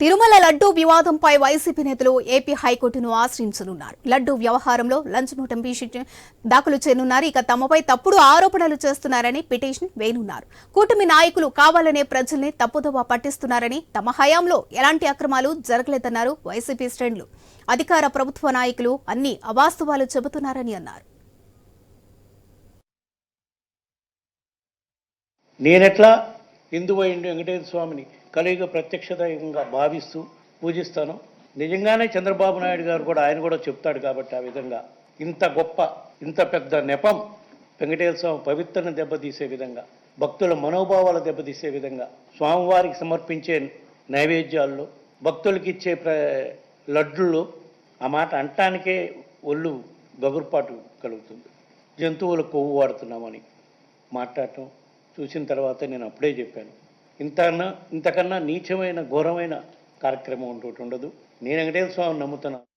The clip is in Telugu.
తిరుమల లడ్డూ వివాదంపై వైసీపీ నేతలు ఏపీ హైకోర్టును ఆశ్రయించనున్నారు. లడ్డూ వ్యవహారంలో లంచ్ నోటంపీషి దాఖలు చేయనున్నారు. ఇక తమపై తప్పుడు ఆరోపణలు చేస్తున్నారని పిటిషన్ వేయనున్నారు. కూటమి నాయకులు కావాలనే ప్రజల్ని తప్పుదోవ పట్టిస్తున్నారని తమ హయాంలో ఎలాంటి అక్రమాలు జరగలేదన్నారు వైసీపీ శ్రేణులు. అధికార ప్రభుత్వ నాయకులు అన్ని అవాస్తవాలు చెబుతున్నారని అన్నారు. నేనెట్లా? హిందూ వెంకటేశ్వర స్వామిని కలియుగ ప్రత్యక్షతయంగా భావిస్తూ పూజిస్తాను. నిజంగానే చంద్రబాబు నాయుడు గారు కూడా ఆయన కూడా చెప్తాడు కాబట్టి ఆ విధంగా ఇంత గొప్ప ఇంత పెద్ద నెపం వెంకటేశ్వర స్వామి పవిత్రను దెబ్బతీసే విధంగా భక్తుల మనోభావాలు దెబ్బతీసే విధంగా స్వామివారికి సమర్పించే నైవేద్యాల్లో భక్తులకి ఇచ్చే ప్ర లడ్డుల్లో ఆ మాట అంటానికే ఒళ్ళు గగురుపాటు కలుగుతుంది. జంతువుల కొవ్వు వాడుతున్నామని మాట్లాడటం చూసిన తర్వాత నేను అప్పుడే చెప్పాను. ఇంతకన్నా ఇంతకన్నా నీచమైన ఘోరమైన కార్యక్రమం ఇంకోటి ఉండదు. నేను వెంకటేశ్వర స్వామిని నమ్ముతున్నాను.